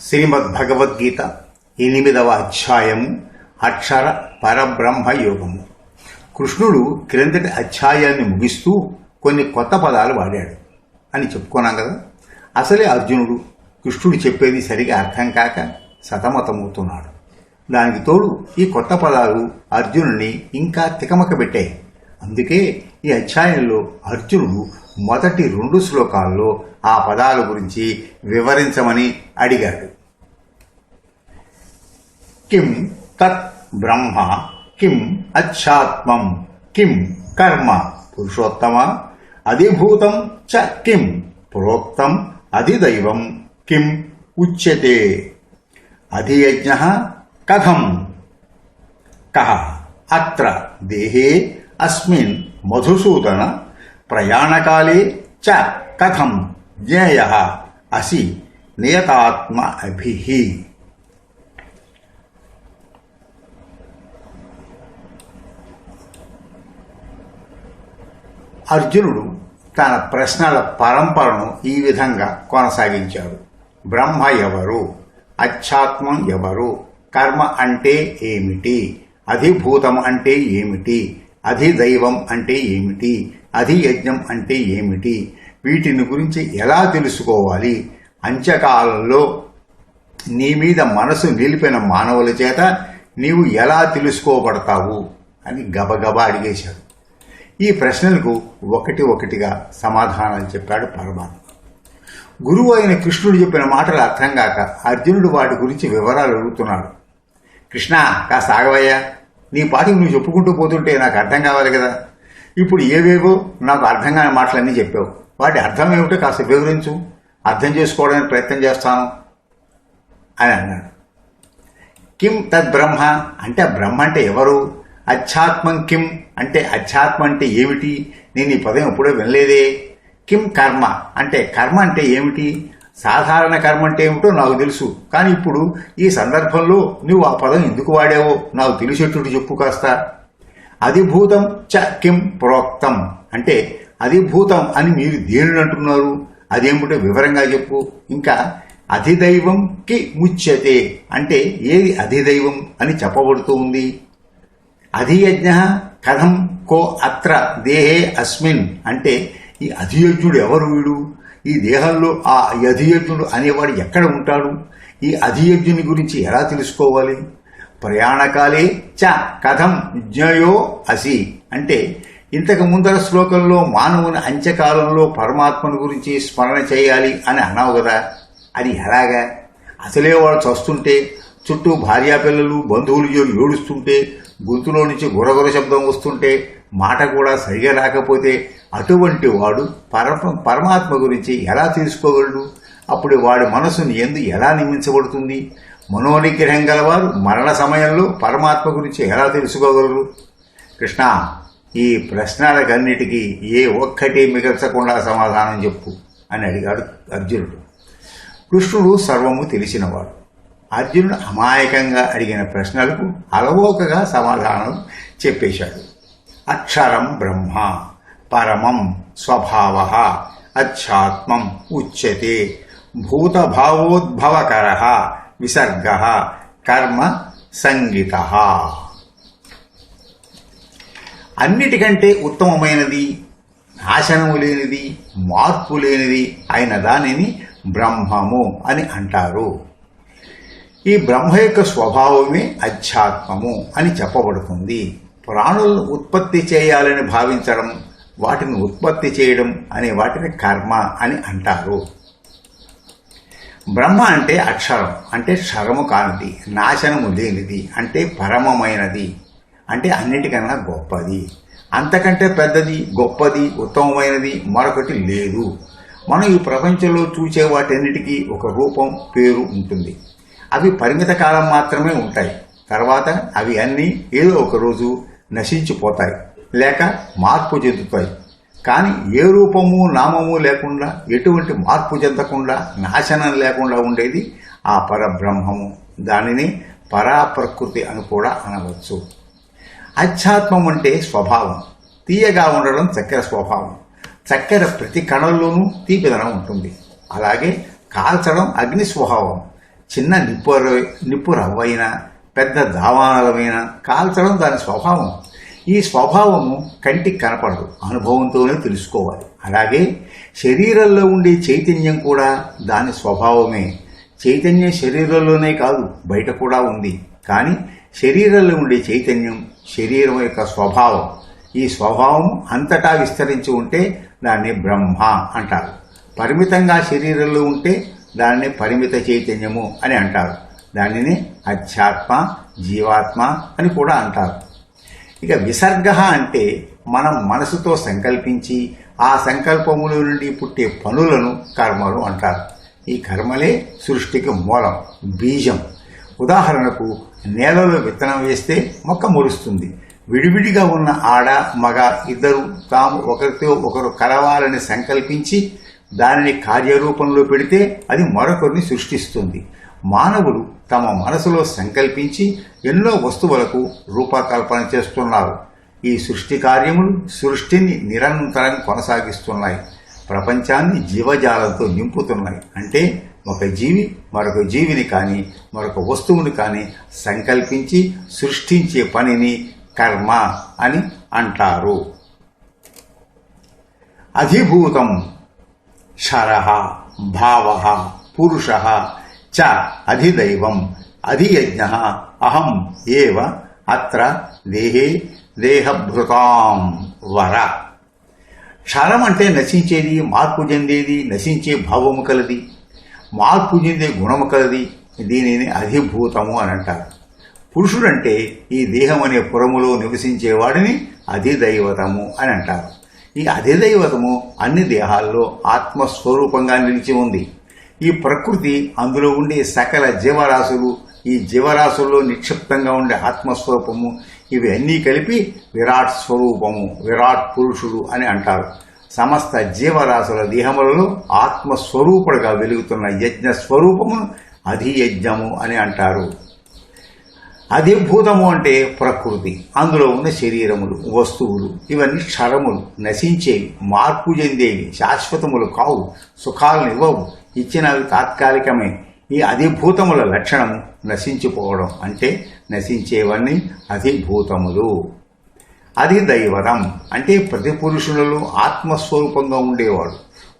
శ్రీమద్ భగవద్గీత ఎనిమిదవ అధ్యాయము అక్షర పరబ్రహ్మ యోగము. కృష్ణుడు క్రిందటి అధ్యాయాన్ని ముగిస్తూ కొన్ని కొత్త పదాలు వాడాడు అని చెప్పుకున్నాం కదా. అసలే అర్జునుడు కృష్ణుడు చెప్పేది సరిగా అర్థం కాక సతమతమవుతున్నాడు. దానికి తోడు ఈ కొత్త పదాలు అర్జునుడిని ఇంకా తికమక పెట్టాయి. అందుకే ఈ అధ్యాయంలో అర్జునుడు మొదటి రెండు శ్లోకాల్లో ఆ పదాల గురించి వివరించమని అడిగాడు. కిం తత్ బ్రహ్మ కిం అచ్చాత్మం కిం కర్మ పురుషోత్తమ అధిభూతం చ కిం ప్రోక్తం అధిదైవం కిం ఉచ్యతే అధియజ్ఞ కథం కహ అత్ర దేహే అస్మిన్ మధుసూదన ప్రయాణకాలే చ కథం జ్ఞేయ అసి నియతాత్మ అభి. అర్జునుడు తన ప్రశ్నల పరంపరను ఈ విధంగా కొనసాగించాడు. బ్రహ్మ ఎవరు? అధ్యాత్మం ఎవరు? కర్మ అంటే ఏమిటి? అధిభూతం అంటే ఏమిటి? అధిదైవం అంటే ఏమిటి? అధియజ్ఞం అంటే ఏమిటి? వీటిని గురించి ఎలా తెలుసుకోవాలి? అంత్యకాలంలో నీ మీద మనసు నిలిపిన మానవుల చేత నీవు ఎలా తెలుసుకోబడతావు? అని గబగబా అడిగేశాడు. ఈ ప్రశ్నలకు ఒకటి ఒకటిగా సమాధానాలు చెప్పాడు పరమాత్మ. గురువు అయిన కృష్ణుడు చెప్పిన మాటలు అర్థం కాక అర్జునుడు వాటి గురించి వివరాలు అడుగుతున్నాడు. కృష్ణ కాస్త ఆగవయ్యా. నీ పాటికి నువ్వు చెప్పుకుంటూ పోతుంటే నాకు అర్థం కావాలి కదా. ఇప్పుడు ఏవేవో నాకు అర్థం కాని మాటలన్నీ చెప్పావు. వాటి అర్థం ఏమిటో కాస్త వివరించు. అర్థం చేసుకోవడానికి ప్రయత్నం చేస్తాను అని అన్నాడు. కిం తద్ బ్రహ్మ అంటే బ్రహ్మ అంటే ఎవరు? అధ్యాత్మం కిం అంటే అధ్యాత్మ అంటే ఏమిటి? నేను ఈ పదం ఎప్పుడూ వినలేదే. కిం కర్మ అంటే కర్మ అంటే ఏమిటి? సాధారణ కర్మ అంటే ఏమిటో నాకు తెలుసు. కానీ ఇప్పుడు ఈ సందర్భంలో నువ్వు ఆ పదం ఎందుకు వాడావో నాకు తెలిసేటట్టు చెప్పు కాస్త. అధిభూతం చ కిం ప్రోక్తం. అంటే అధిభూతం అని మీరు దేనిని అంటున్నారు? అదేమిటో వివరంగా చెప్పు. ఇంకా అధిదైవం కి ముచ్యతే. అంటే ఏది అధిదైవం అని చెప్పబడుతూ ఉంది. అధియజ్ఞ కథం కో అత్ర దేహే అస్మిన్. అంటే ఈ అధియజ్ఞుడు ఎవరు వీడు? ఈ దేహంలో ఆ అధియజ్ఞుడు అనేవాడు ఎక్కడ ఉంటాడు? ఈ అధియజ్ఞుని గురించి ఎలా తెలుసుకోవాలి? ప్రయాణకాలే చ కథం జ్ఞయో అసి. అంటే ఇంతకు ముందర శ్లోకంలో మానవుని అంత్యకాలంలో పరమాత్మను గురించి స్మరణ చేయాలి అని అన్నావు కదా. అది ఎలాగా? అసలే వాడు చస్తుంటే చుట్టూ భార్యాపిల్లలు బంధువులు ఏడుస్తుంటే గొంతులో నుంచి గురగుర శబ్దం వస్తుంటే మాట కూడా సరిగా రాకపోతే అటువంటి వాడు పరమ పరమాత్మ గురించి ఎలా తెలుసుకోగలడు? అప్పుడు వాడి మనసుని ఎందు ఎలా నియమించబడుతుంది? మనోనిగ్రహం గలవారు మరణ సమయంలో పరమాత్మ గురించి ఎలా తెలుసుకోగలరు? కృష్ణ ఈ ప్రశ్నలకన్నిటికీ ఏ ఒక్కటి మిగల్చకుండా సమాధానం చెప్పు అని అడిగాడు అర్జునుడు. కృష్ణుడు సర్వము తెలిసినవాడు. అర్జునుడు అమాయకంగా అడిగిన ప్రశ్నలకు అలవోకగా సమాధానం చెప్పేశాడు. అక్షరం బ్రహ్మ పరమం స్వభావ అధ్యాత్మం ఉచ్యతే భూతభావోద్భవకర విసర్గ కర్మ సంగీత. అన్నిటికంటే ఉత్తమమైనది నాశనము లేనిది మార్పు లేనిది అయిన దానిని బ్రహ్మము అని అంటారు. ఈ బ్రహ్మ యొక్క స్వభావమే అధ్యాత్మము అని చెప్పబడుతుంది. ప్రాణులను ఉత్పత్తి చేయాలని భావించడం వాటిని ఉత్పత్తి చేయడం అనే వాటిని కర్మ అని అంటారు. బ్రహ్మ అంటే అక్షరం అంటే క్షరము కానిది నాశనము లేనిది అంటే పరమమైనది అంటే అన్నిటికన్నా గొప్పది. అంతకంటే పెద్దది గొప్పది ఉత్తమమైనది మరొకటి లేదు. మనం ఈ ప్రపంచంలో చూసే వాటన్నిటికీ ఒక రూపం పేరు ఉంటుంది. అవి పరిమిత కాలం మాత్రమే ఉంటాయి. తర్వాత అవి అన్నీ ఏదో ఒక రోజు నశించిపోతాయి. లేక మార్పు చెందుతాయి. కానీ ఏ రూపము నామము లేకుండా ఎటువంటి మార్పు చెందకుండా నాశనం లేకుండా ఉండేది ఆ పరబ్రహ్మము. దానిని పరాప్రకృతి అని కూడా అనవచ్చు. ఆధ్యాత్మం అంటే స్వభావం. తీయగా ఉండడం చక్కెర స్వభావం. చక్కెర ప్రతి కణంలోనూ తీపిదనం ఉంటుంది. అలాగే కాల్చడం అగ్ని స్వభావం. చిన్న నిప్పు ర- నిప్పు రవ్వైన పెద్ద దావానలమైన కాల్చడం దాని స్వభావం. ఈ స్వభావము కంటికి కనపడదు. అనుభవంతోనే తెలుసుకోవాలి. అలాగే శరీరంలో ఉండే చైతన్యం కూడా దాని స్వభావమే. చైతన్యం శరీరంలోనే కాదు బయట కూడా ఉంది. కానీ శరీరంలో ఉండే చైతన్యం శరీరం యొక్క స్వభావం. ఈ స్వభావం అంతటా విస్తరించి ఉంటే దాన్ని బ్రహ్మ అంటారు. పరిమితంగా శరీరంలో ఉంటే దాన్ని పరిమిత చైతన్యము అని అంటారు. దానిని అధ్యాత్మ జీవాత్మ అని కూడా అంటారు. ఇక విసర్గ అంటే మనం మనసుతో సంకల్పించి ఆ సంకల్పముల నుండి పుట్టే పనులను కర్మలు అంటారు. ఈ కర్మలే సృష్టికి మూలం బీజం. ఉదాహరణకు నేలలో విత్తనం వేస్తే మొక్క మొలుస్తుంది విడివిడిగా ఉన్న ఆడ మగ ఇద్దరు తాము ఒకరితో ఒకరు కలవాలని సంకల్పించి దానిని కార్యరూపంలో పెడితే అది మరొకరిని సృష్టిస్తుంది. మానవులు తమ మనసులో సంకల్పించి ఎన్నో వస్తువులకు రూపకల్పన చేస్తున్నారు. ఈ సృష్టి కార్యములు సృష్టిని నిరంతరం కొనసాగిస్తున్నాయి. ప్రపంచాన్ని జీవజాలంతో నింపుతున్నాయి. అంటే ఒక జీవి మరొక జీవిని కానీ మరొక వస్తువుని కానీ సంకల్పించి సృష్టించే పనిని కర్మ అని అంటారు. అధిభూతం శర భావ పురుష చ అధిదైవం అధియజ్ఞ అహం ఏవ అత్ర దేహే దేహభృతాం వర. క్షరం అంటే నశించేది మార్పు చెందేది నశించే భావము కలది. మార్పు చెందే గుణము కలది. దీనిని అధిభూతము అని అంటారు. పురుషుడంటే ఈ దేహం అనే పురములో నివసించేవాడిని అధిదైవతము అని అంటారు. ఈ అధిదైవతము అన్ని దేహాల్లో ఆత్మస్వరూపంగా నిలిచి ఉంది. ఈ ప్రకృతి అందులో ఉండే సకల జీవరాశులు ఈ జీవరాశుల్లో నిక్షిప్తంగా ఉండే ఆత్మస్వరూపము ఇవి అన్నీ కలిపి విరాట్ స్వరూపము విరాట్ పురుషుడు అని అంటారు. సమస్త జీవరాశుల దేహములలో ఆత్మస్వరూపుడుగా వెలుగుతున్న యజ్ఞ స్వరూపమును అధియజ్ఞము అని అంటారు. అధిభూతము అంటే ప్రకృతి. అందులో ఉన్న శరీరములు వస్తువులు ఇవన్నీ క్షరములు. నశించేవి మార్పు చెందేవి శాశ్వతములు కావు సుఖాలను ఇవ్వవు ఇచ్చినవి తాత్కాలికమే. ఈ అధిభూతముల లక్షణము నశించిపోవడం అంటే నశించేవన్నీ అధిభూతములు. అది దైవతం అంటే ప్రతి పురుషులలో ఆత్మస్వరూపంగా ఉండేవాడు.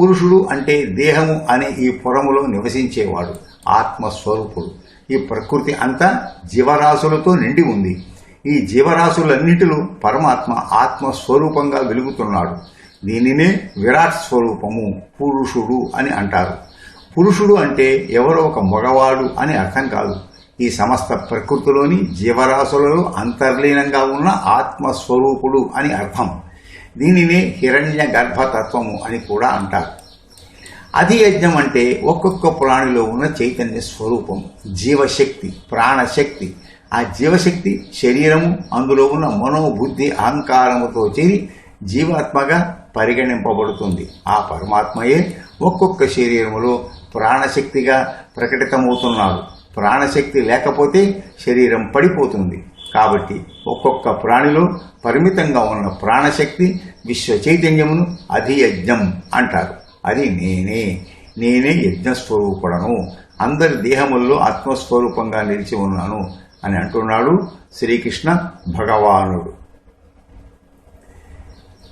పురుషుడు అంటే దేహము అనే ఈ పురములో నివసించేవాడు ఆత్మస్వరూపుడు. ఈ ప్రకృతి అంతా జీవరాశులతో నిండి ఉంది. ఈ జీవరాశులన్నిటిలో పరమాత్మ ఆత్మస్వరూపంగా వెలుగుతున్నాడు. దీనినే విరాట్ స్వరూపము పురుషుడు అని అంటారు. పురుషుడు అంటే ఎవరో ఒక మగవాడు అని అర్థం కాదు. ఈ సమస్త ప్రకృతిలోని జీవరాశులలో అంతర్లీనంగా ఉన్న ఆత్మస్వరూపుడు అని అర్థం. దీనినే హిరణ్య గర్భతత్వము అని కూడా అంటారు. అధియజ్ఞం అంటే ఒక్కొక్క ప్రాణిలో ఉన్న చైతన్య స్వరూపం జీవశక్తి ప్రాణశక్తి. ఆ జీవశక్తి శరీరము అందులో ఉన్న మనోబుద్ధి అహంకారముతో చేరి జీవాత్మగా పరిగణింపబడుతుంది. ఆ పరమాత్మయే ఒక్కొక్క శరీరములో ప్రాణశక్తిగా ప్రకటితమవుతున్నాడు ప్రాణశక్తి లేకపోతే శరీరం పడిపోతుంది. కాబట్టి ఒక్కొక్క ప్రాణిలో పరిమితంగా ఉన్న ప్రాణశక్తి విశ్వ చైతన్యమును అధియజ్ఞం అంటారు. అది నేనే నేనే యజ్ఞస్వరూపుడను. అందరి దేహముల్లో ఆత్మస్వరూపంగా నిలిచి ఉన్నాను అని అంటున్నాడు శ్రీకృష్ణ భగవానుడు.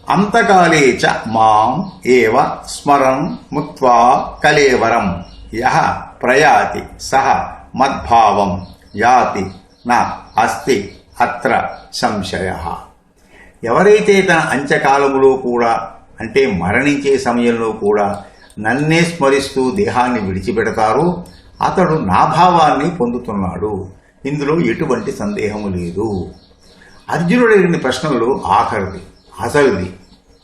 అంతకాలే చ మాం ఏవ స్మరం ముక్వా కలేవరం. యహ ప్రయాతి సహ మద్భావం యాతి నా అస్తి అత్ర సంశయ. ఎవరైతే తన అంత్యకాలములో కూడా అంటే మరణించే సమయంలో కూడా నన్నే స్మరిస్తూ దేహాన్ని విడిచిపెడతారు. అతడు నా భావాన్ని పొందుతున్నాడు. ఇందులో ఎటువంటి సందేహము లేదు. అర్జునుడు అడిగిన ప్రశ్నలు ఆఖరిది అసలుది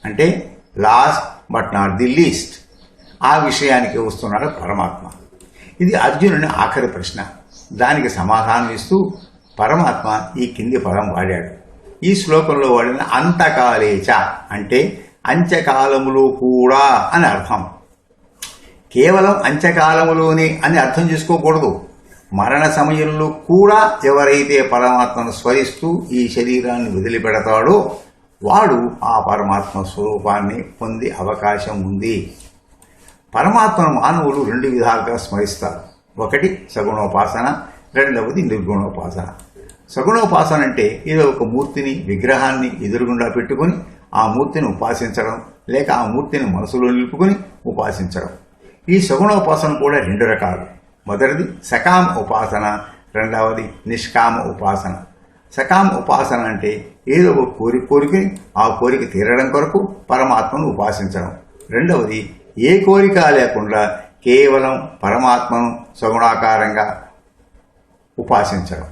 అంటే last but not the least ఆ విషయానికి వస్తున్నాడు పరమాత్మ. ఇది అర్జునుని ఆఖరి ప్రశ్న. దానికి సమాధానం ఇస్తూ పరమాత్మ ఈ కింది పదం వాడాడు. ఈ శ్లోకంలో వాడిన అంతకాలేచ అంటే అంత్యకాలములో కూడా అని అర్థం. కేవలం అంత్యకాలములోనే అని అర్థం చేసుకోకూడదు. మరణ సమయంలో కూడా ఎవరైతే పరమాత్మను స్మరిస్తూ ఈ శరీరాన్ని వదిలిపెడతాడో వాడు ఆ పరమాత్మ స్వరూపాన్ని పొందే అవకాశం ఉంది. పరమాత్మను మానవులు రెండు విధాలుగా స్మరిస్తారు. ఒకటి సగుణోపాసన రెండవది నిర్గుణోపాసన. సగుణోపాసన అంటే ఏదో ఒక మూర్తిని విగ్రహాన్ని ఎదురుగుండా పెట్టుకొని ఆ మూర్తిని ఉపాసించడం లేక ఆ మూర్తిని మనసులో నిలుపుకొని ఉపాసించడం. ఈ సగుణోపాసన కూడా రెండు రకాలు. మొదటిది సకామ ఉపాసన రెండవది నిష్కామ ఉపాసన. సకామ ఉపాసన అంటే ఏదో ఒక కోరిక కోరికని ఆ కోరిక తీరడం కొరకు పరమాత్మను ఉపాసించడం. రెండవది ఏ కోరిక లేకుండా కేవలం పరమాత్మను సగుణాకారంగా ఉపాసించడం.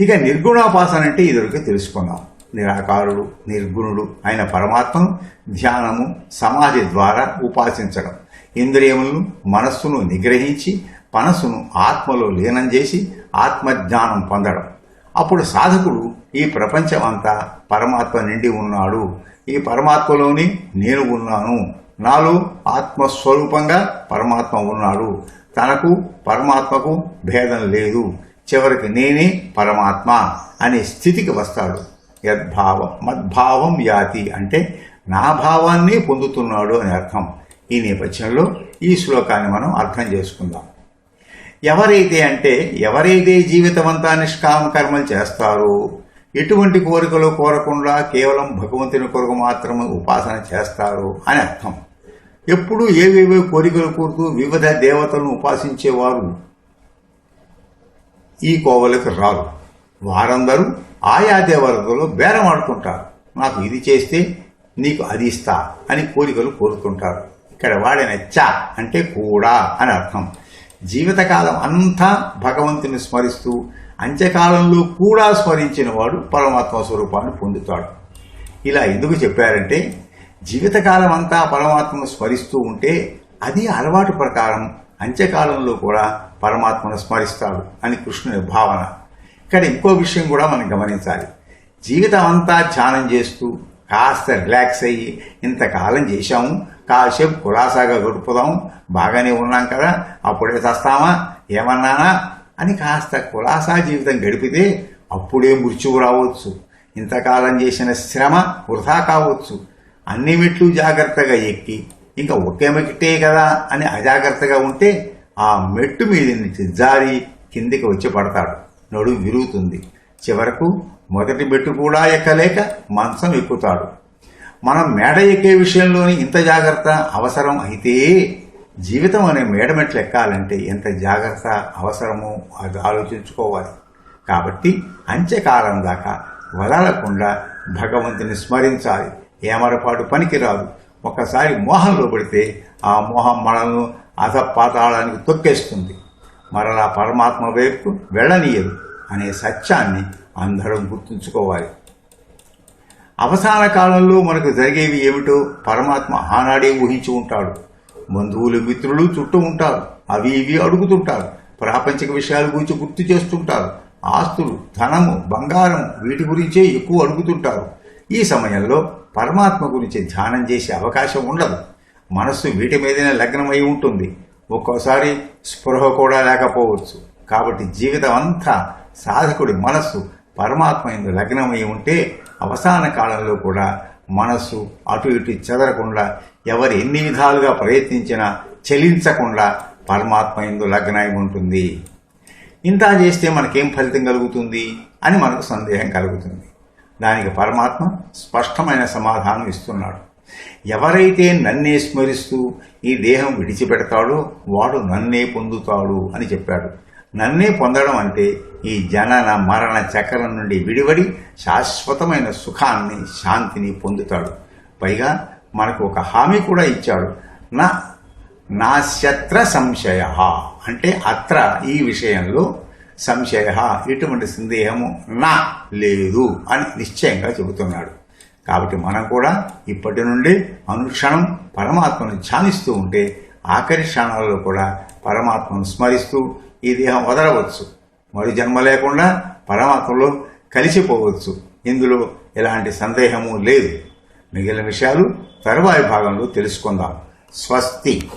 ఇక నిర్గుణోపాసన అంటే ఇదివరకు తెలుసుకున్నాం నిరాకారుడు నిర్గుణుడు అయిన పరమాత్మను ధ్యానము సమాధి ద్వారా ఉపాసించడం. ఇంద్రియములను మనస్సును నిగ్రహించి మనస్సును ఆత్మలో లీనం చేసి ఆత్మజ్ఞానం పొందడం. అప్పుడు సాధకుడు ఈ ప్రపంచం అంతా పరమాత్మ నిండి ఉన్నాడు. ఈ పరమాత్మలోని నేను ఉన్నాను. నాలో ఆత్మస్వరూపంగా పరమాత్మ ఉన్నాడు. తనకు పరమాత్మకు భేదం లేదు. చివరికి నేనే పరమాత్మ అనే స్థితికి వస్తాడు. యద్భావం. మద్భావం యాతి అంటే నా భావాన్ని పొందుతున్నాడు అని అర్థం. ఈ నేపథ్యంలో ఈ శ్లోకాన్ని మనం అర్థం చేసుకుందాం. ఎవరైతే అంటే ఎవరైతే జీవితమంతా నిష్కామ కర్మలు చేస్తారో ఎటువంటి కోరికలు కోరకుండా కేవలం భగవంతుని కొరకు మాత్రమే ఉపాసన చేస్తారు అని అర్థం. ఎప్పుడూ ఏవేవో కోరికలు కోరుతూ వివిధ దేవతలను ఉపాసించేవారు ఈ కోవలకు రారు. వారందరూ ఆయా దేవతలు బేరం ఆడుతుంటారు నాకు ఇది చేస్తే నీకు అది ఇస్తా అని కోరికలు కోరుతుంటారు ఇక్కడ వాడిన చ అంటే కూడా అని అర్థం. జీవితకాలం అంతా భగవంతుని స్మరిస్తూ అంత్యకాలంలో కూడా స్మరించిన వాడు పరమాత్మ స్వరూపాన్ని పొందుతాడు. ఇలా ఎందుకు చెప్పారంటే జీవితకాలం అంతా పరమాత్మను స్మరిస్తూ ఉంటే అది అలవాటు ప్రకారం అంత్యకాలంలో కూడా పరమాత్మను స్మరిస్తాడు అని కృష్ణుని భావన. ఇక్కడ ఇంకో విషయం కూడా మనం గమనించాలి. జీవితం అంతా ధ్యానం చేస్తూ కాస్త రిలాక్స్ అయ్యి ఇంతకాలం చేశాము కాసేపు కులాసాగా గడుపుదాం బాగానే ఉన్నాం కదా అప్పుడే చస్తామా ఏమన్నానా అని కాస్త కులాసా జీవితం గడిపితే అప్పుడే మృత్యువు రావచ్చు. ఇంతకాలం చేసిన శ్రమ వృధా కావచ్చు. అన్ని మెట్లు జాగ్రత్తగా ఎక్కి ఇంకా ఒకే మెట్టే కదా అని అజాగ్రత్తగా ఉంటే ఆ మెట్టు మీద నుంచి జారి కిందికి వచ్చి పడతాడు. నడు విరుగుతుంది. చివరకు మొదటి మెట్టు కూడా ఎక్కలేక మంచం ఎక్కుతాడు. మనం మేడ ఎక్కే విషయంలోని ఇంత జాగ్రత్త అవసరం అయితే జీవితం అనే మేడ మెట్లు ఎక్కాలంటే ఎంత జాగ్రత్త అవసరమో అది ఆలోచించుకోవాలి. కాబట్టి అంత్యకాలం దాకా వదలకుండా భగవంతుని స్మరించాలి. ఏమరపాటు పనికిరాదు. ఒకసారి మోహంలో పడితే ఆ మోహం మనల్ని అధపాతాళానికి తొక్కేస్తుంది. మరలా పరమాత్మ వైపు వెళ్ళనీయదు అనే సత్యాన్ని అందరం గుర్తుంచుకోవాలి. అవసాన కాలంలో మనకు జరిగేవి ఏమిటో పరమాత్మ ఆనాడే ఊహించి ఉంటాడు. బంధువులు మిత్రులు చుట్టూ ఉంటారు. అవి ఇవి అడుగుతుంటారు. ప్రాపంచిక విషయాల గురించి గుర్తు చేస్తుంటారు. ఆస్తులు ధనము బంగారం వీటి గురించే ఎక్కువ అడుగుతుంటారు. ఈ సమయంలో పరమాత్మ గురించి ధ్యానం చేసే అవకాశం ఉండదు. మనస్సు వీటి మీదనే లగ్నమై ఉంటుంది. ఒక్కోసారి స్పృహ కూడా లేకపోవచ్చు. కాబట్టి జీవితం అంతా సాధకుడి మనస్సు పరమాత్మ ఎందు లగ్నమై ఉంటే అవసాన కాలంలో కూడా మనస్సు అటు ఇటు చెదరకుండా ఎవరు ఎన్ని విధాలుగా ప్రయత్నించినా చలించకుండా పరమాత్మ ఎందు లగ్నమై ఉంటుంది. ఇంత చేస్తే మనకేం ఫలితం కలుగుతుంది అని మనకు సందేహం కలుగుతుంది. దానికి పరమాత్మ స్పష్టమైన సమాధానం ఇస్తున్నాడు. ఎవరైతే నన్నే స్మరిస్తూ ఈ దేహం విడిచిపెడతాడో వాడు నన్నే పొందుతాడు అని చెప్పాడు. నన్నే పొందడం అంటే ఈ జనన మరణ చక్రం నుండి విడివడి శాశ్వతమైన సుఖాన్ని శాంతిని పొందుతాడు. పైగా మనకు ఒక హామీ కూడా ఇచ్చాడు. నా నాశత్ర సంశయ అంటే అత్ర ఈ విషయంలో సంశయ ఎటువంటి సందేహము నా లేదు అని నిశ్చయంగా చెబుతున్నాడు. కాబట్టి మనం కూడా ఇప్పటి నుండి అనుక్షణం పరమాత్మను ధ్యానిస్తూ ఉంటే ఆఖరి క్షణాలలో కూడా పరమాత్మను స్మరిస్తూ ఈ దేహం వదలవచ్చు. మరి జన్మ లేకుండా పరమాత్మలో కలిసిపోవచ్చు. ఇందులో ఎలాంటి సందేహము లేదు. మిగిలిన విషయాలు తరువాయి భాగంలో తెలుసుకుందాం. స్వస్తి.